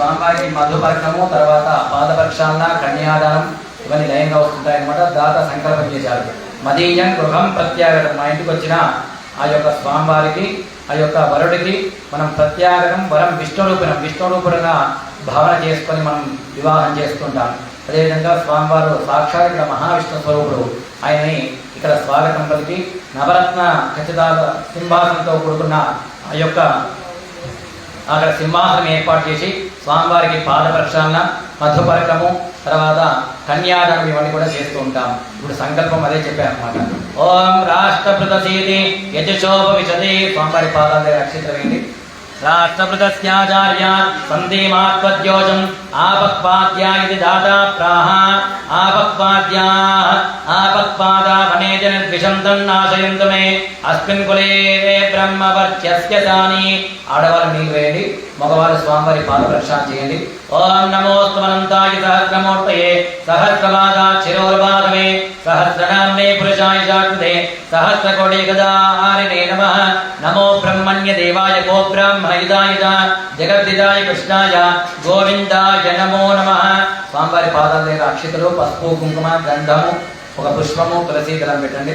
స్వామివారికి మధుపర్కము తర్వాత పాదపక్షాలన కన్యాదానం ఇవన్నీ లయంగా వస్తుంటాయి అనమాట దాత సంకల్పం చేశారు. మదీయం గృహం ప్రత్యాగతం. మా ఇంటికి వచ్చిన ఆ యొక్క స్వామివారికి ఆ యొక్క వరుడికి మనం ప్రత్యాగతం వరం విష్ణురూపిణం విష్ణురూపుడుగా భావన చేసుకొని మనం వివాహం చేసుకుంటాం. అదేవిధంగా స్వామివారు సాక్షాత్ ఇక్కడ మహావిష్ణు స్వరూపుడు. ఆయనని ఇక్కడ స్వాగతం పలికి నవరత్న ఖచ్చితాల సింహాసనంతో కూడుకున్న ఆ యొక్క అక్కడ సింహాసనం ఏర్పాటు చేసి స్వామివారికి పాద ప్రక్షాళన మధుపరకము తర్వాత కన్యాదానం ఇవన్నీ కూడా చేస్తూ ఉంటాం. ఇప్పుడు సంకల్పం అదే చెప్పాను ఓం రాష్ట్రపృత సీతి యజశోభ విశది స్వామివారి పాదాల దగ్గర అక్షింత వేయండి ఆపక్పాద్యా ఇది దాతా ప్రాహ ఆపక్పాద్యా ఆపక్పాదా వనేజ నిర్విషంతం నాశయంతు మే అస్మిన్ కులే బ్రహ్మవర్చస్య దాని ఆడవాళ్ళు నీళ్ళు వేయండి మగవాళ్ళు స్వామివారి పాద ప్రక్షాళన చేయండి ఓం నమోస్తమనంతాయ సహస్రమూర్తయే సహస్రపాదా చిరోర్వాదమే సహస్రనామ్నే పురుషాయ జాగృతే సహస్రకోటి గదాహారిణే నమ నమో బ్రహ్మణ్య దేవాయ గో బ్రాహ్మణయుధాయ జగద్దిదాయ కృష్ణాయ గోవిందాయ నమో నమ స్వామివారి పాదాల దగ్గర అక్షితలు పసుపు కుంకుమ గంధము ఒక పుష్పము తులసి దళం పెట్టండి.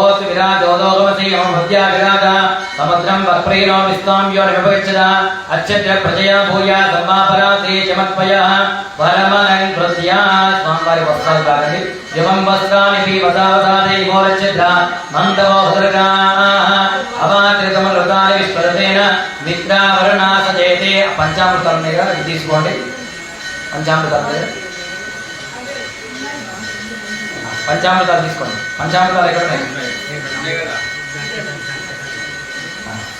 సముద్రం వక్ప్రీణో విస్తాంయో నిమపగచ్చద అచ్చత్ర ప్రజయా భూయా సమ్మాపరాసి చమత్పయ పరమనం కృత్యా స్వామివారి వస్త్రాలు కాదండి యువం వస్త్రాని పి వసావసాదే మోరచ్చద్ర మందవో భద్రగా అవాత్రితమృతాని విశ్వరతేన మిత్రావరణాసజేతే పంచామృతం మీద ఇది తీసుకోండి పంచామృతం మీద పంచామృతాలు తీసుకోండి పంచామృతాలు ఎక్కడ ఉన్నాయి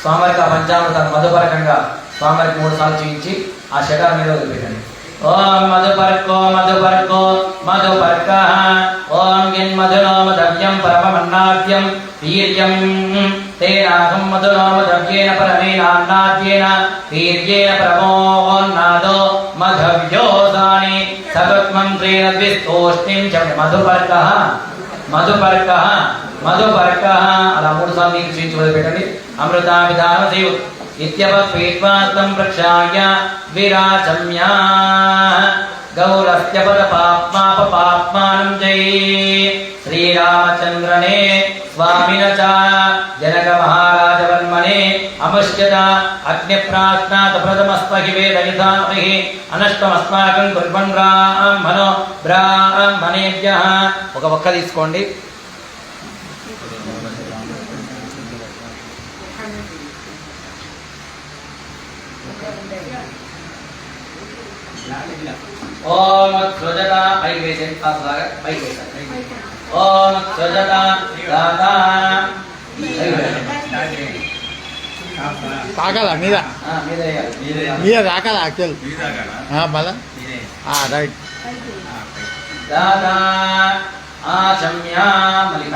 స్వామివారికి ఆ పంచామృతాలు మధుపరకంగా స్వామివారికి మూడు సార్లు చూపించి ఆ శటాల మీద వదిలిపెట్టండి. ఓం మధుపర్కో మధుపర్కో మధుపర్క. ఓం యన్ మధునోమ ద్రవ్యం పరమన్నాద్యం వీర్యం తేనాహం మధునోమ ద్రవ్యేన పరమేనాన్నాద్యేన. వీర్యేన ప్రమోన్నాదో మధవ్యోదాని సపత్మంత్రేణ ద్విస్తోష్ణిం చ మధుపర్క. మధుపర్క మధుపర్క. అలా మూడు సార్లు నీకు చూపించి వదిలిపెట్టండి. అమృతా విధాన దేవు ఇత్యపీత్వాస్తం ప్రక్షాయ విరాచమ్యా గౌరస్య పద పాప్మాప పాప్మానం జై. శ్రీరామచంద్రనే స్వామిన చ జనక మహారాజవర్మణే అముష్యత అగ్నిప్రాస్నాత ప్రథమస్మహి వేదయుధామహి అనష్టమస్మాకం కుర్వన్ బ్రాహ్మణో బ్రాహ్మణేభ్య. ఒక ఒక్క తీసుకోండి. ఓం సృజత పైకి వేసేయండి కాస్త పైకి వేసాను ఓం సృజత దాత తాకాలా మీద? మీద వేయాలి. మీద యాక్చువల్ మళ్ళా? రైట్. దాదా ఆచమ్య మళ్ళీ